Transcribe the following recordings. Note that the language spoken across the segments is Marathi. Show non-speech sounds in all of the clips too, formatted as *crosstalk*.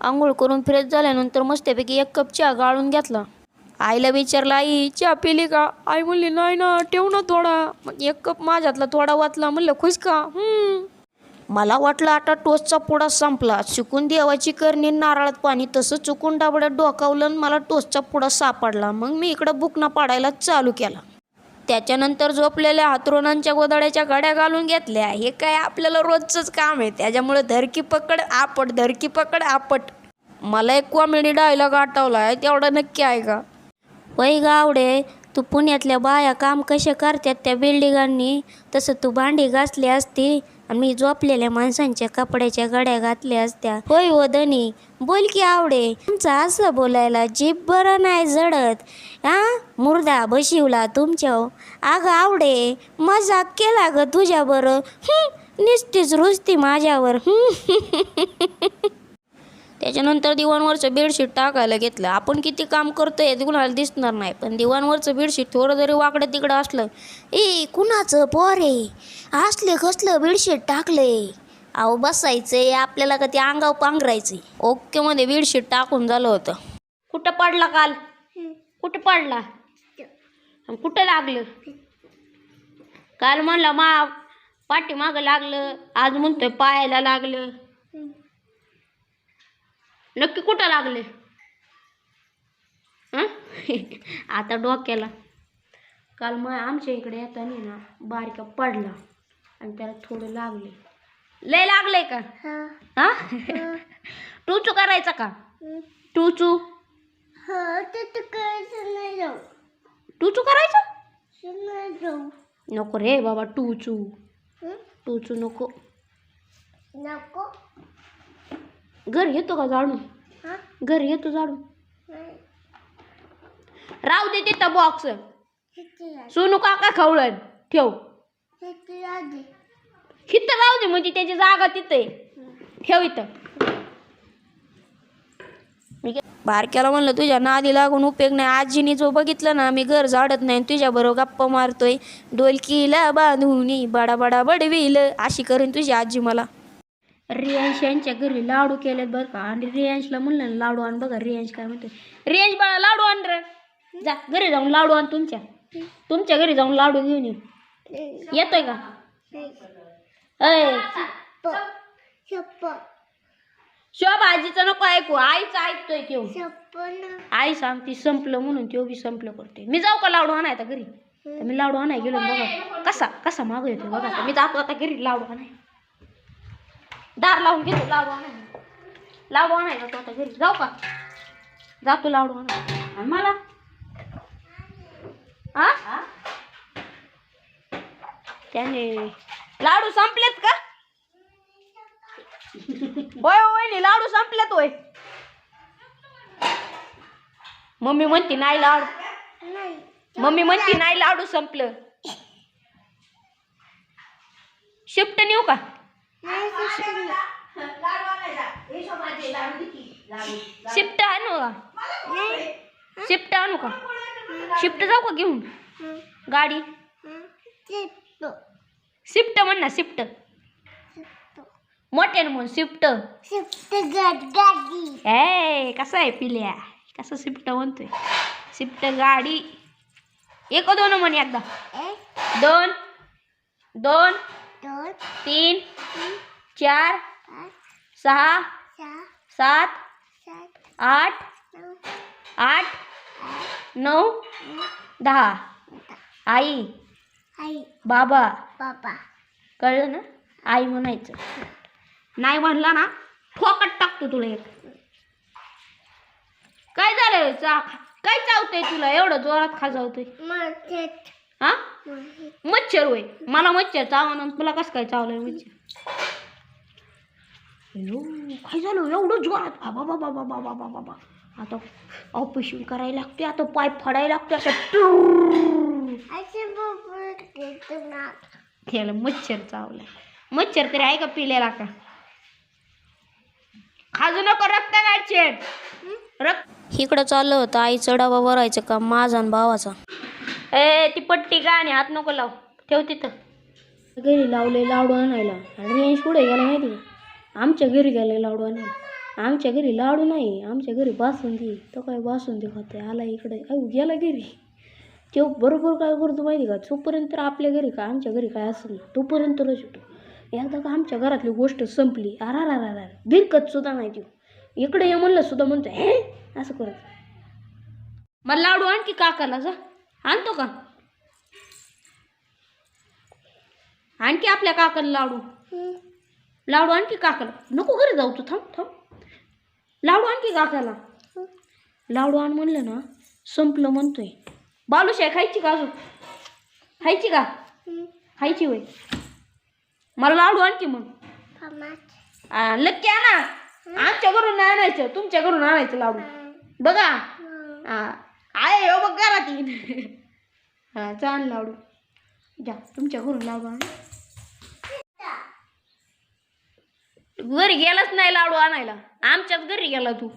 आंघोळ करून फ्रेश झाल्यानंतर मस्तपैकी एक कप चहा गाळून घेतला. आईला विचारलं आई चहा पिली का? आई म्हणली नाही ना ठेव ना थोडा. मग एक कप माझ्यातला थोडा वाचला म्हणलं खुश का? मला वाटलं आता टोसचा पुडा संपला. चुकून देवाची करणी नारळात पाणी तसं चुकून डाबड्यात डोकावलं आणि मला टोसचा पुडा सापडला. मग मी इकडं बुकना पाडायला चालू केला. त्याच्यानंतर झोपलेल्या हातरोणांच्या गोदाड्याच्या गाड्या घालून घेतल्या. हे काय आपल्याला रोजचंच काम आहे. त्याच्यामुळे धरकी पकड आपट धरकी पकड आपट. मला एक कॉमेडी डायलॉग आठवला आहे तेवढा नक्की आहे का? वै गावडे तू पुण्यातल्या बाया काम कसे करतात त्या बिल्डिंगांनी? तसं तू भांडी घासली असती आम्ही मी झोपलेल्या माणसांच्या कपड्याच्या गड्या घातल्या असत्या. होय हो धनी बोल की आवडे. तुमचं असं बोलायला जीभ बरं नाही जडत. हा मुर्दा बशिवला तुमच्या अगं आवडे मजाक केला ग तुझ्या बरं. निस्तीच रुसती माझ्यावर. *laughs* त्याच्यानंतर दिवाणवरचं बेडशीट टाकायला घेतलं. आपण किती काम करतोय ते कुणाला दिसणार नाही. पण दिवाणवरचं बेडशीट थोडं जरी वाकडं तिकडं असलं ए कुणाचं पोरे असले कसलं बेडशीट टाकले अहो बसायचंय. आपल्याला का ते अंगाव पांघरायचंय? ओके मध्ये बेडशीट टाकून झालं होतं. कुठं पडला काल? कुठं पडला? कुठं लागलं? काल म्हणलं मा पाठीमागं लागलं. आज म्हणतोय पायाला लागलं. नक्की कुठं लागले? हं? *laughs* आता डोक्याला. काल मग आमच्या इकडे येताना ना बारका पडला आणि त्याला थोडं लागले. लय लागले का? हा. *laughs* टूचू करायचा का? टूचू. टूचू करायचा? नको रे बाबा टूचू. टूचू नको. नको. घर येतो का जाणून हा? घर येतो जाणून राहू दे तिथं बॉक्स सोनू काका खवळण. ठेव. हिथं राहू दे. म्हणजे त्याची जागा तिथं. आहे ठेव इथं. बारक्याला म्हणलं तुझ्या नादी लागून उपयोग नाही. आजीने जो बघितलं ना मी घर झाडत नाही. तुझ्या बरोबर गप्पा मारतोय. डोलकीला बांधूनी बडा बडा बडवील. अशी करीन तुझी आजी मला. रियांश यांच्या घरी लाडू केलेत बरं का. आणि रियांशला म्हणलं ना लाडू आण बघा रियांश काय म्हणते रियांश बाळा लाडू आण रे. जा घरी जाऊन लाडू आण तुमच्या. तुमच्या घरी जाऊन लाडू घेऊन ये. येतोय का? अय शोभा आजीचं नको ऐकू. आईचं ऐकतोय त्यो. आई सांगती संपलं म्हणून त्यो बी संपलं करते मी जाऊ का लाडू आणाय घरी? तर मी लाडू आणाय गेलो बघा. कसा कसा माग येतो बघा. मी जातो आता घरी लाडू आणाय दार लावून घेतो लाडू आणाय लाडू आणाय जातो आता घरी. जाऊ का? जातो लाडू आणाय आणि मला? हा त्याने लाडू संपलेत का? होय होय लाडू संपलेत होय. मम्मी म्हणते नाही लाडू. मम्मी म्हणते नाही लाडू संपलं. शिफ्ट नेऊ का? शिफ्ट आणू का? शिफ्ट आणू का? शिफ्ट जाऊ का घेऊन? गाडी? शिफ्ट. म्हण ना शिफ्ट. मोठ्यानं म्हण शिफ्ट. गाडी ए कसं आहे पिल्या? कसं शिफ्ट म्हणतोय? शिफ्ट गाडी. एक दोन म्हण एकदा? एक दोन. दोन. दोन तीन चार पाच सहा सहा सात सात आठ नऊ आठ नऊ दहा. आई. आई. बाबा. बाबा. कळलं ना? आई म्हणायचं. नाही म्हणला ना ठोकत टाकतो तुला एक. काय झालं चा काय चावतंय तुला? एवढं जोरात खाजावतोय. हा? मच्छर. होय. मला मच्छर चावणं तुला कसं काय चावलंय मच्छर? काय झालं? एवढं जोरात? बाबा बाबा बाबा बाबा बाबा आता ऑपरेशन करायला लागते आता पाय फाडायला लागते असं त्याला मच्छर चावला मच्छर तरी आहे का पिलेला का? खाजू नको रक्त काढचे रक्त इकडं चाललं होतं आईचं डबा भरायचं का माझा आणि भावाचा. ए ती पट्टी गाणे हात नको लाव. ठेव तिथं. घरी लावले लाडू आणायला. आणि रेंज पुढे गेला माहिती का? आमच्या घरी गेले लाडू आणायला. आमच्या घरी लाडू नाही. आमच्या घरी बासुंदी. तो काय बासुंदी खातोय? आला इकडे. अहो गेला घरी. तो बरोबर काय करतो माहिती का? तोपर्यंत तर आपल्या घरी काय आमच्या घरी काय असेल तोपर्यंत सुटतो एकदा का आमच्या घरातली गोष्ट संपली. अरा रा बिरकत सुद्धा नाही तो. इकडे ये म्हणलं सुद्धा म्हणतो हे? असं करत. मला लाडू आणखी काकाला जा. आणतो का? आणखी आपल्या काकाला लाडू. लाडू आणखी काकाला. नको घरी जाऊ तू थांब थांब. लाडू आणखी काकाला. लाडू आण म्हणलं ना संपलं म्हणतोय. बालूशाही खायची का अजून? खायची का? खायची वय मला लाडू आणखी मग. लक्की आणा. आमच्या घरून नाही आणायचं तुमच्या घरून आणायचं लाडू. बघा. आहे हो बघ घरात येईन हा चाल लाडू. जा तुमच्या घरून लाडू आण. घरी गेलाच नाही लाडू आणायला. आमच्याच घरी गेला तू.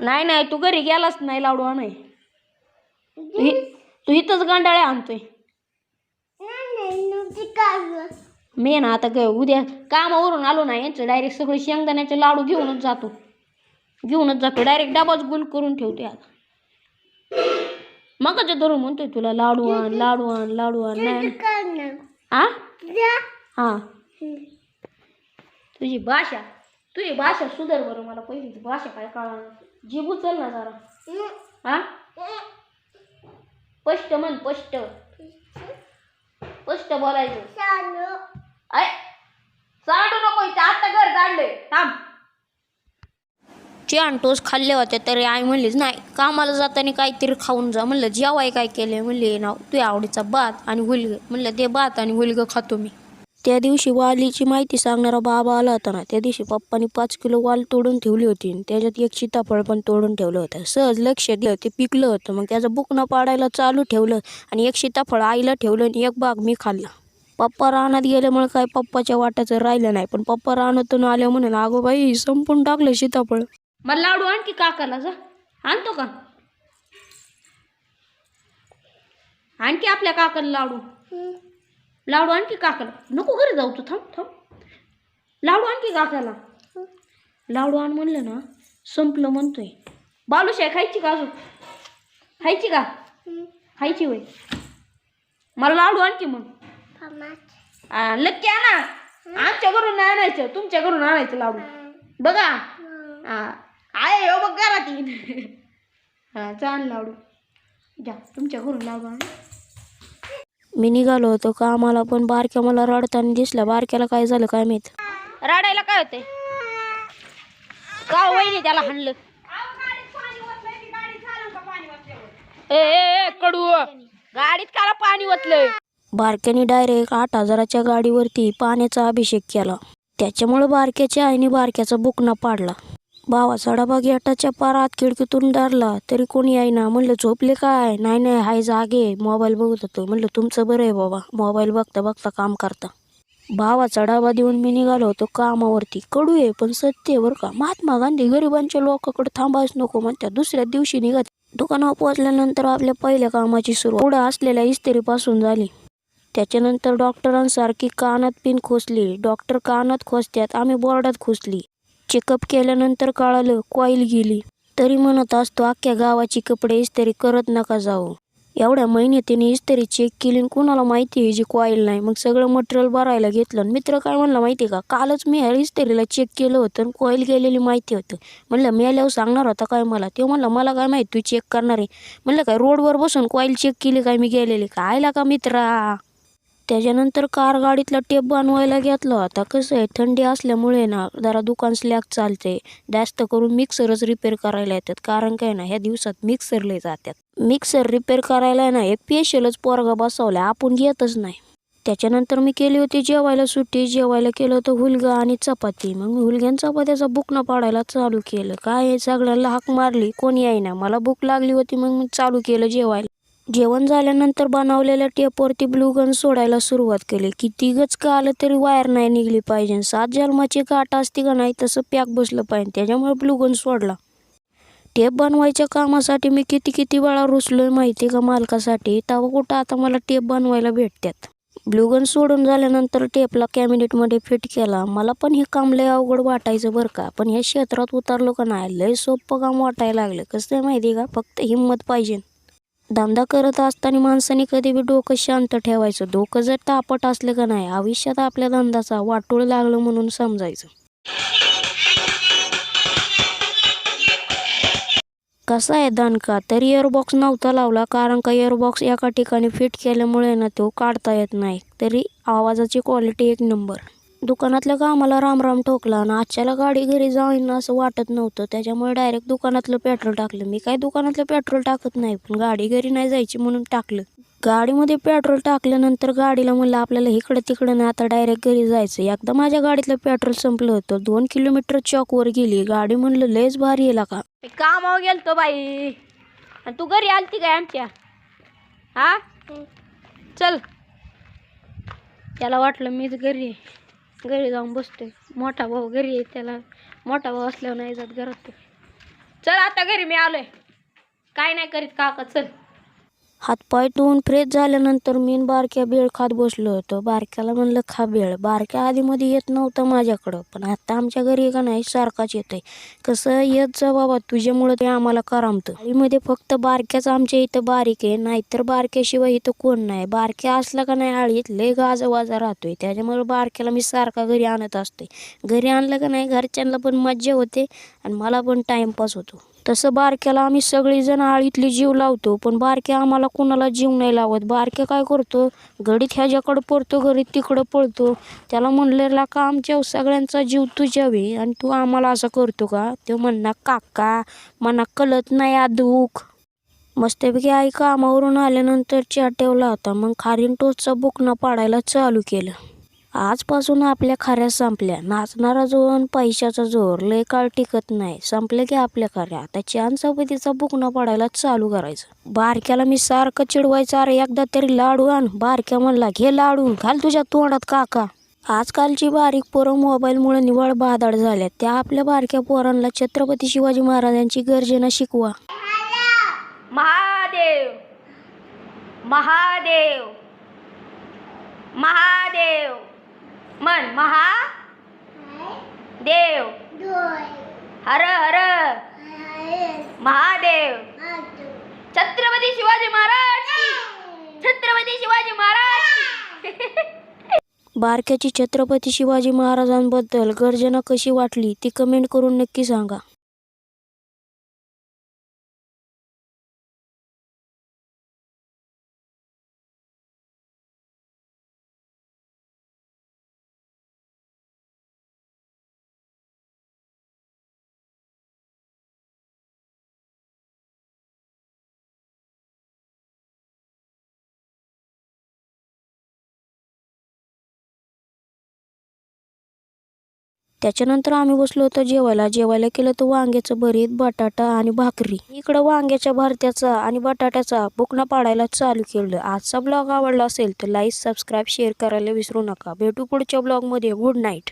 नाही नाही तू घरी गेलाच नाही लाडू आणाय. तू हि- तू इथंच गांडाळ्या आणतोय. मी ना आता उद्या कामावरून आलो ना यांचं डायरेक्ट सगळे शेंगदाण्याचे लाडू घेऊनच जातो. घेऊनच जातो. डायरेक्ट डबाच गुल करून ठेवते आता मगाच्या धरून म्हणतोय तुला लाडू आण लाडू आण लाडू आण नाही आ? हा. तुझी भाषा तुझी भाषा सुधार बरं मला पहिली. भाषा काय कळा जीभ उचल ना जरा. हा स्पष्ट म्हण स्पष्ट. स्पष्ट बोलायचं. आय सांडू नको इथे. आता घर जाणले थांब. चियान टोस खाल्ले होते तरी आई म्हणलीच नाही कामाला जाताना काहीतरी खाऊन जा. म्हणलं जेवाय काय केले म्हणले ना तुझ्या आवडीचा भात आणि हुलगं. म्हणलं ते भात आणि हुलगं खातो मी. त्या दिवशी वालीची माहिती सांगणारा बाबा आला होता ना त्या दिवशी पप्पानी पाच किलो वाल तोडून ठेवली होती आणि त्याच्यात एक सीताफळ पण तोडून ठेवलं होतं. सहज लक्ष दिलं ते पिकलं होतं. मग त्याचं बुकणं पाडायला चालू ठेवलं आणि एक सीताफळ आईला ठेवलं आणि एक बाग मी खाल्ला. पप्पा रानात गेल्यामुळे काय पप्पाच्या वाटाचं राहिलं नाही पण पप्पा रानातून आल्या म्हणून अगो बाई संपून टाकलं सीताफळ. मला लाडू आणखी काकाला जा. आणतो का? आणखी आपल्या काकाला लाडू. लाडू आणखी काकाला. नको घरी जाऊ तू थांब थांब. लाडू आणखी काकाला. लाडू आण म्हणलं ना संपलं म्हणतोय. बालूशाही खायची का अजून? खायची का? खायची वय मला लाडू आणखी मग. आ, लक्की आणा. आमच्या घरून आणायचं तुमच्या घरून आणायचं लाडू. बघा. आहे हो बघ घरात. येईन हा चाल लाडू. जा तुमच्या घरून लाडू आण. मी निघालो होतो कामाला पण बारक्या मला रडताना दिसल्या. बारक्याला काय झालं काय माहीत? रडायला काय होते का वहिनी त्याला हाणलं. ए ए, ए कडू. गाडीत काला पाणी ओतलंय. बारक्याने डायरेक्ट आठ हजाराच्या गाडीवरती पाण्याचा अभिषेक केला. त्याच्यामुळे बारक्याच्या आईने बारक्याचा बुकना पाडला. भावाचा डबा गेटाच्या पारात खिडकीतून धरला तरी कोणी ना म्हणलं झोपले काय? नाही नाही हाय जागे. मोबाईल बघत होतो. म्हणलं तुमचं बरं आहे बाबा मोबाईल बघता बघता काम करता. भावाचा डबा देऊन मी निघालो होतो कामावरती. कडू आहे पण सत्य आहे बरं का? महात्मा गांधी गरिबांच्या लोकांकडे थांबायच नको म्हणतात दुसऱ्या दिवशी निघत. दुकानावर पोहोचल्यानंतर आपल्या पहिल्या कामाची सुरुवात. पुढं असलेल्या इस्त्रीपासून झाली. त्याच्यानंतर डॉक्टरांसारखी कानात पिन खोसली. डॉक्टर कानात खोसत्यात. आम्ही बोर्डात खोसली. चेकअप केल्यानंतर कळालं कॉईल गेली. तरी म्हणत असतो अख्ख्या गावाची कपडे इस्त्री करत नका जाऊ. एवढ्या महिन्यातीने इस्त्री चेक केली आणि कुणाला माहिती आहे जी कॉईल नाही? मग सगळं मटेरियल भरायला घेतलं आणि मित्र काय म्हणला माहिती का? कालच मी ह्या इस्त्रीला चेक केलं होतं आणि कॉईल गेलेली माहिती होतं. म्हणलं मी आल्यावर सांगणार होता काय मला? ते म्हणलं मला काय माहिती तू चेक करणार आहे. म्हणलं काय रोडवर बसून कॉईल चेक केली काय? मी गेलेली. का आयला का मित्रा? त्याच्यानंतर कार गाडीतला टेप बनवायला घेतला. होता कसं आहे थंडी असल्यामुळे ना जरा दुकान स्लॅग चालते. जास्त करून मिक्सरच रिपेअर करायला येतात. कारण काय ना ह्या दिवसात मिक्सरले जातात मिक्सर रिपेअर करायला ना एक पेशलच पोरगा बसवला आपण घेतच नाही. त्याच्यानंतर मी केली होती जेवायला सुट्टी. जेवायला केलं होतं हुलगा आणि चपाती. मग हुलग्यान चपात्याचा बुकनं पाडायला चालू केलं. काय आहे, सगळ्यांना हाक मारली. कोणी आहे ना मला भूक लागली होती मग मी चालू केलं जेवायला. जेवण झाल्यानंतर बनवलेल्या टेपवरती ब्लूगन सोडायला सुरुवात केली. किती गच का आलं तरी वायर नाही निघली पाहिजे. सात जन्माची गाठ असते का नाही तसं पॅक बसलं पाहिजे. त्याच्यामुळे ब्लूगन सोडला. टेप बनवायच्या कामासाठी मी किती किती वेळा आहे माहिती का मालकासाठी? तेव्हा कुठं आता मला टेप बनवायला भेटतात ब्लूगन सोडून झाल्यानंतर टेपला कॅबिनेटमध्ये फिट केला. मला पण हे काम लय अवघड वाटायचं बरं का. पण ह्या क्षेत्रात उतरलो का नाही? लय सोपं काम वाटायला लागलं. कसं आहे माहिती आहे का? फक्त हिंमत पाहिजे. धंदा करत असताना माणसाने कधी बी डोकं शांत ठेवायचं. डोकं जर तापट असलं का नाही आयुष्यात आपल्या धंद्याचा वाटोळ लागलं म्हणून समजायचं. कसा आहे दणका? तरी इयरबॉक्स नव्हता लावला कारण का इयरबॉक्स एका ठिकाणी फिट केल्यामुळे ना तो काढता येत नाही. तरी आवाजाची क्वालिटी एक नंबर दुकानातल्या कामाला रामराम ठोकला आणि आजच्याला गाडी घरी जाईन असं वाटत नव्हतं. त्याच्यामुळे डायरेक्ट दुकानातलं पेट्रोल टाकलं. मी काय दुकानातलं पेट्रोल टाकत नाही पण गाडी घरी नाही जायची म्हणून टाकलं. गाडीमध्ये पेट्रोल टाकल्यानंतर गाडीला म्हणलं आपल्याला इकडं तिकडं नाही आता डायरेक्ट घरी जायचं. एकदा माझ्या गाडीतलं पेट्रोल संपलं होतं. दोन किलोमीटर चौकवर गेली. गाडी म्हणलं लयच भारी येला का? मी कामावर गेलतो बाई. आणि तू घरी आलती काय आमच्या? हा? चल. त्याला वाटलं मीच घरी घरी जाऊन बसतोय. मोठा भाऊ घरी आहे त्याला मोठा भाऊ असल्यावर नाही जात घरात चल आता घरी मी आलोय. काय नाही करीत काका चल. हातपाय धुवून फ्रेश झाल्यानंतर मी बारक्या बेळ खात बसलो होतो. बारक्याला म्हणलं खा बेळ. बारक्या आधीमध्ये येत नव्हतं माझ्याकडं पण आता आमच्या घरी का नाही सारखाच येतोय. कसं येत जा बाबा तुझ्यामुळं ते आम्हाला करामतं. आळीमध्ये फक्त बारक्याच आमच्या इथं बारीक आहे नाहीतर बारक्याशिवाय इथं कोण नाही. बारक्या असला का नाही आळीत लय गाजावाजा राहतोय. त्याच्यामुळे बारक्याला मी सारखा घरी आणत असते घरी आणलं का नाही घरच्यांना पण मज्जा होते आणि मला पण टाइमपास होतो. तसं बारक्याला आम्ही सगळीजण आळीतली जीव लावतो पण बारक्या आम्हाला कुणाला जीव नाही लावत. बारक्या काय करतो? घडीत ह्याच्याकडं पडतो घडीत तिकडं पळतो त्याला म्हणलेला का आमच्या सगळ्यांचा जीव तुझ्यावे आणि तू आम्हाला असं करतो का? तो म्हणणार काका मना कळत नाही आ दुःख. मस्तपैकी आई कामावरून आल्यानंतर चहा ठेवला होता. मग खारीन टोचचा बुकना पाडायला चालू केलं. आजपासून आपल्या खाऱ्या संपल्या. नाचणारा जो आणि पैशाचा जोर लय काळ टिकत नाही. संपलं की आपल्या खाऱ्या. आता छान सबतीचा बुकना पडायला चालू करायचं. बारक्याला मी सारखं चिडवायचं अरे एकदा तरी लाडू आण. बारक्या म्हणला घे लाडू. घाल तुझ्या तोंडात काका. आजकालची बारीक पोरं मोबाईलमुळे निवळ बादाड झाल्या त्या आपल्या बारक्या पोरांना छत्रपती शिवाजी महाराजांची गर्जना शिकवा. महादेव! महादेव! महादेव! मन महा देव. हर हर. महादेव. छत्रपती शिवाजी महाराज छत्रपती शिवाजी महाराज *laughs* बारक्याची छत्रपती शिवाजी महाराजांबद्दल गर्जना कशी वाटली ती कमेंट करून नक्की सांगा. त्याच्यानंतर आम्ही बसलो होतो जेवायला. जेवायला केलं तर वांग्याचं भरीत बटाटा आणि भाकरी. इकडं वांग्याच्या भरत्याचा आणि बटाट्याचा बुकना पाडायला चालू केलं. आजचा ब्लॉग आवडला असेल तर लाईक सबस्क्राईब शेअर करायला विसरू नका. भेटू पुढच्या ब्लॉगमध्ये. Good night.